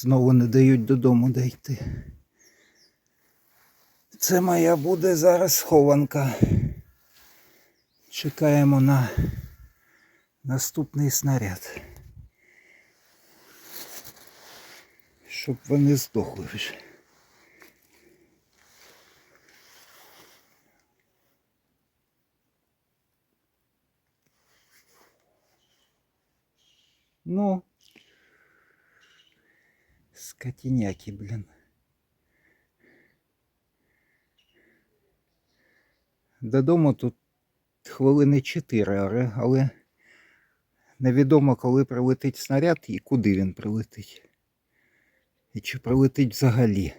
Знову не дають додому дійти. Це моя буде зараз схованка. Чекаємо на наступний снаряд. Щоб вони здохли вже. Ну, скотиняки, блін. Додому тут хвилини 4, але- але невідомо, коли прилетить снаряд і куди він прилетить. І чи прилетить взагалі.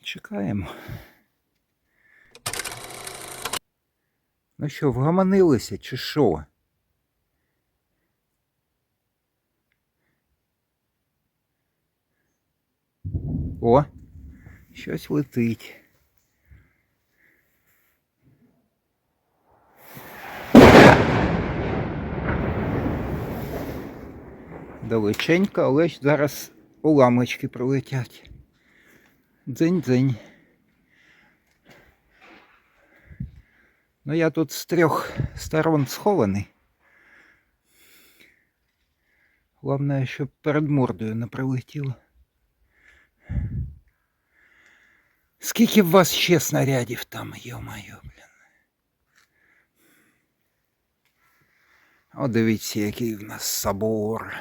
Чекаємо. Ну що, вгаманилися чи що? О, щось летить. Далеченько, але ж зараз уламочки прилетять. Дзень-дзень. Ну я тут з трьох сторон схований. Головне, щоб перед мордою не прилетіло. Скільки в вас ще снарядів там, йо-моє, блін. О, дивіться, який в нас собор.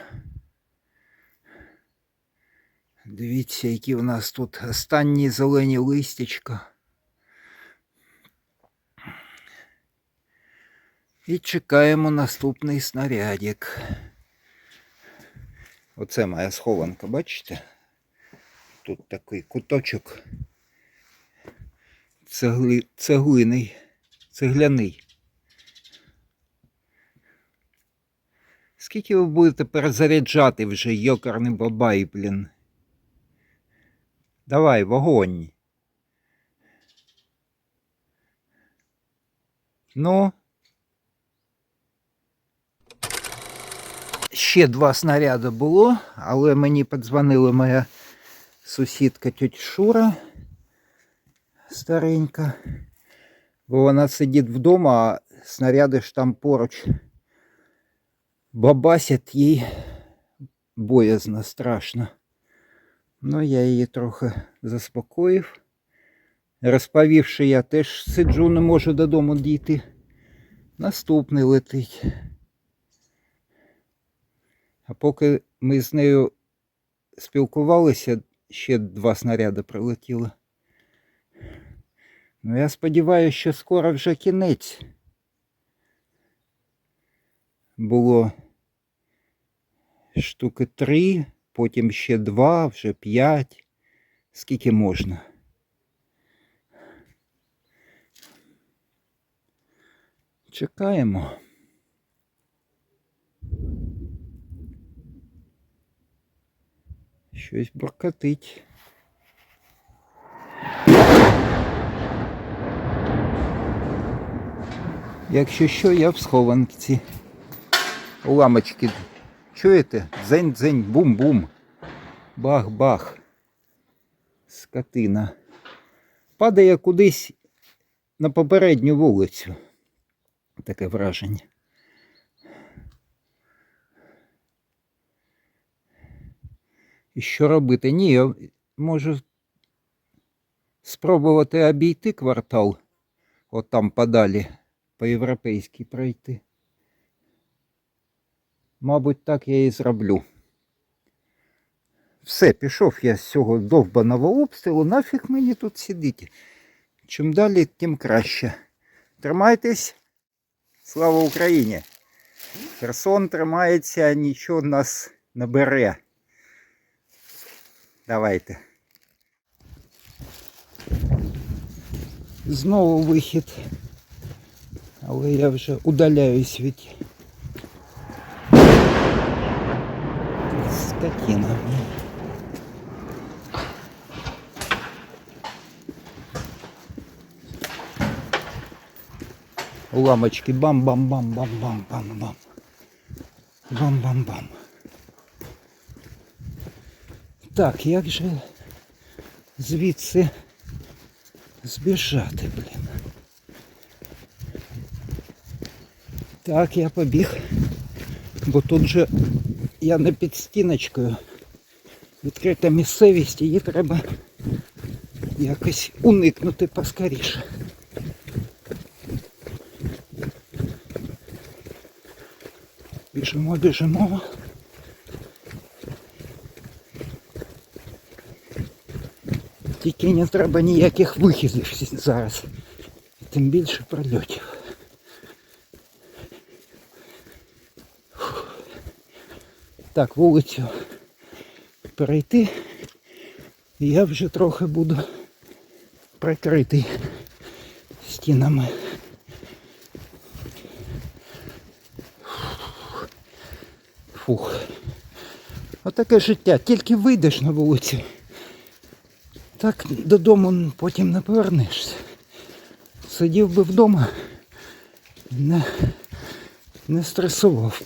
Дивіться, які в нас тут останні зелені листячка. І чекаємо наступний снарядик. Оце моя схованка, бачите? Тут такий куточок цегли, цеглиний, цегляний. Скільки ви будете перезаряджати вже йокарний бабай, блін? Давай, вогонь. Ну. Ще два снаряди було, але мені подзвонила моя сусідка тьоть Шура старенька. Бо вона сидить вдома, а снаряди ж там поруч бабасять їй боязно, страшно. Ну, я її трохи заспокоїв. Розповівши, я теж сиджу, не можу додому дійти. Наступний летить. А поки ми з нею спілкувалися, ще два снаряди прилетіло. Ну, я сподіваюся, що скоро вже кінець. Було штуки три, потім ще два, вже п'ять. Скільки можна. Чекаємо. Щось буркотить. Якщо що, я в схованці. Уламочки. Чуєте? Дзень-дзень, бум-бум. Бах-бах. Скотина. Падає кудись на попередню вулицю. Таке враження. І що робити? Ні, я можу спробувати обійти квартал. От там подалі по-європейськи пройти. Мабуть, так я і зроблю. Все, пішов я з цього довбаного обстрілу. Нафіг мені тут сидіти. Чим далі, тим краще. Тримайтесь. Слава Україні! Херсон тримається, нічого нас не бере. Давайте. Знову вихід. Але я вже удаляюсь від скотина. Уламочки бам-бам-бам-бам-бам-бам-бам. Бам-бам-бам. Так, як же звідси збіжати, блін. Так, я побіг. Бо тут же я не під стіночкою. Відкрита місцевість, її треба якось уникнути поскоріше. Біжимо, біжимо. Тільки не треба ніяких вихідів зараз. Тим більше прольотів. Так, вулицю перейти. І я вже трохи буду прикритий стінами. Фух. Отаке життя. Тільки вийдеш на вулицю. Так додому потім не повернешся. Сидів би вдома, не, не стресував.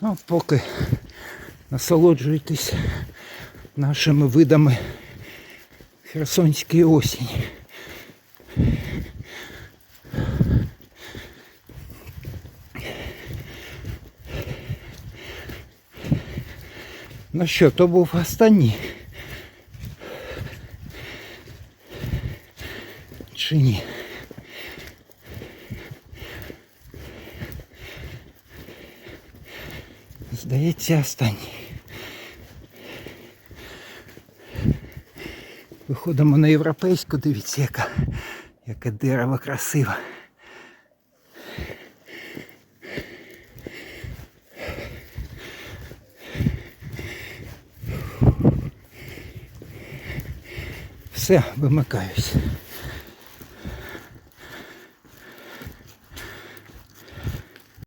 А поки насолоджуйтесь нашими видами Херсонської осені. Ну що, то був останній? Чи ні? Здається, останній. Виходимо на європейську, дивіться, яка, яке дерево красиве. Все, вимикаюсь.